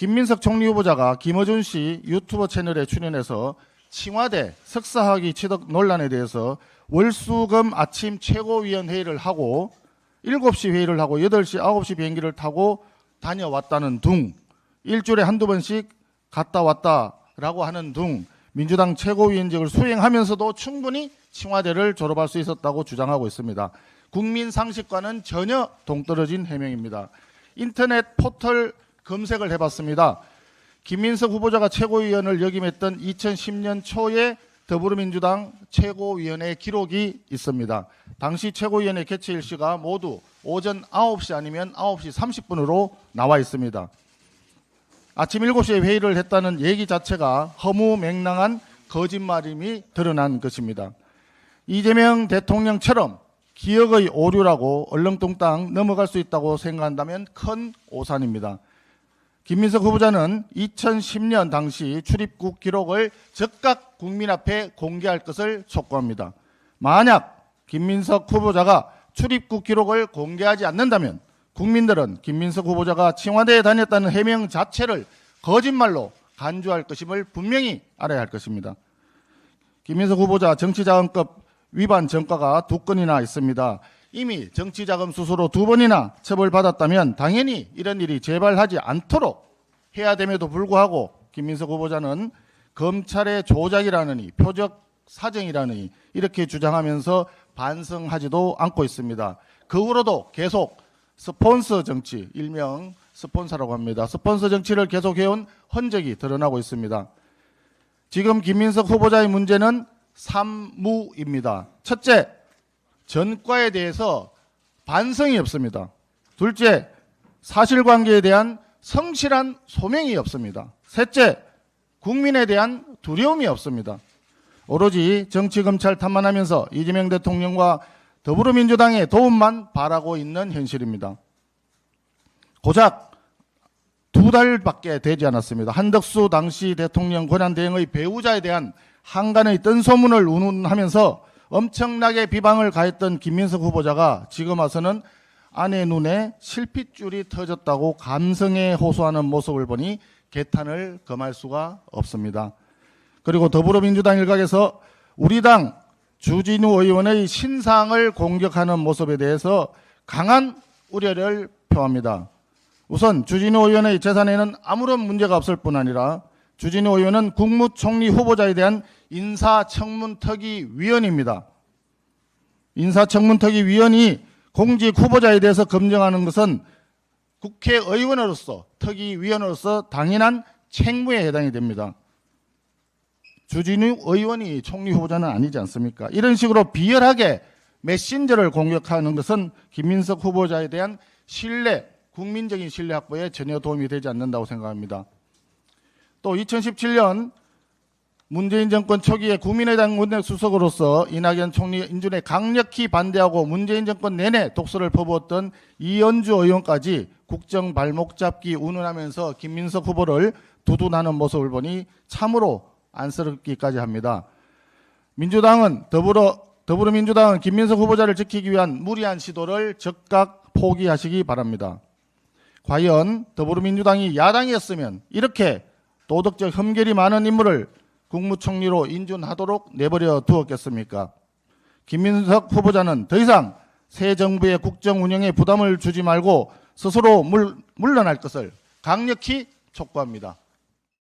김민석 총리 후보자가 김어준 씨 유튜버 채널에 출연해서 청와대 석사학위 취득 논란에 대해서 월수금 아침 최고위원 회의를 하고 7시 회의를 하고 8시, 9시 비행기를 타고 다녀왔다는 둥 일주일에 한두 번씩 갔다 왔다라고 하는 둥 민주당 최고위원직을 수행하면서도 충분히 청와대를 졸업할 수 있었다고 주장하고 있습니다. 국민 상식과는 전혀 동떨어진 해명입니다. 인터넷 포털 검색을 해봤습니다. 김민석 후보자가 최고위원을 역임했던 2010년 초에 더불어민주당 최고위원회 기록이 있습니다. 당시 최고위원회 개최 일시가 모두 오전 9시 아니면 9시 30분으로 나와 있습니다. 아침 7시에 회의를 했다는 얘기 자체가 허무맹랑한 거짓말임이 드러난 것입니다. 이재명 대통령처럼 기억의 오류라고 얼렁뚱땅 넘어갈 수 있다고 생각한다면 큰 오산입니다. 김민석 후보자는 2010년 당시 출입국 기록을 즉각 국민 앞에 공개할 것을 촉구합니다. 만약 김민석 후보자가 출입국 기록을 공개하지 않는다면 국민들은 김민석 후보자가 청와대에 다녔다는 해명 자체를 거짓말로 간주할 것임을 분명히 알아야 할 것입니다. 김민석 후보자 정치자금법 위반 전과가 두 건이나 있습니다. 이미 정치자금 수수로 두 번이나 처벌받았다면 당연히 이런 일이 재발하지 않도록 해야 됨에도 불구하고 김민석 후보자는 검찰의 조작이라느니 표적 사정이라느니 이렇게 주장하면서 반성하지도 않고 있습니다. 그 후로도 계속 스폰서 정치, 일명 스폰서라고 합니다. 스폰서 정치를 계속해온 흔적이 드러나고 있습니다. 지금 김민석 후보자의 문제는 삼무입니다. 첫째, 전과에 대해서 반성이 없습니다. 둘째, 사실관계에 대한 성실한 소명이 없습니다. 셋째, 국민에 대한 두려움이 없습니다. 오로지 정치검찰 탐만하면서 이재명 대통령과 더불어민주당의 도움만 바라고 있는 현실입니다. 고작 두 달밖에 되지 않았습니다. 한덕수 당시 대통령 권한 대행의 배우자에 대한 한간의 뜬소문을 운운하면서 엄청나게 비방을 가했던 김민석 후보자가 지금 와서는 아내 눈에 실핏줄이 터졌다고 감성에 호소하는 모습을 보니 개탄을 금할 수가 없습니다. 그리고 더불어민주당 일각에서 우리 당 주진우 의원의 신상을 공격하는 모습에 대해서 강한 우려를 표합니다. 우선 주진우 의원의 재산에는 아무런 문제가 없을 뿐 아니라 주진우 의원은 국무총리 후보자에 대한 인사청문특위 위원입니다. 인사청문특위 위원이 공직 후보자에 대해서 검증하는 것은 국회의원으로서 특위위원으로서 당연한 책무에 해당이 됩니다. 주진우 의원이 총리 후보자는 아니지 않습니까? 이런 식으로 비열하게 메신저를 공격하는 것은 김민석 후보자에 대한 신뢰, 국민적인 신뢰 확보에 전혀 도움이 되지 않는다고 생각합니다. 또 2017년 문재인 정권 초기에 국민의당 원내 수석으로서 이낙연 총리 인준에 강력히 반대하고 문재인 정권 내내 독서를 퍼부었던 이현주 의원까지 국정 발목 잡기 운운하면서 김민석 후보를 두둔하는 모습을 보니 참으로 안쓰럽기까지 합니다. 민주당은 더불어 더불어민주당은 김민석 후보자를 지키기 위한 무리한 시도를 즉각 포기하시기 바랍니다. 과연 더불어민주당이 야당이었으면 이렇게 도덕적 흠결이 많은 인물을 국무총리로 인준하도록 내버려 두었겠습니까? 김민석 후보자는 더 이상 새 정부의 국정 운영에 부담을 주지 말고 스스로 물, 물러날 것을 강력히 촉구합니다.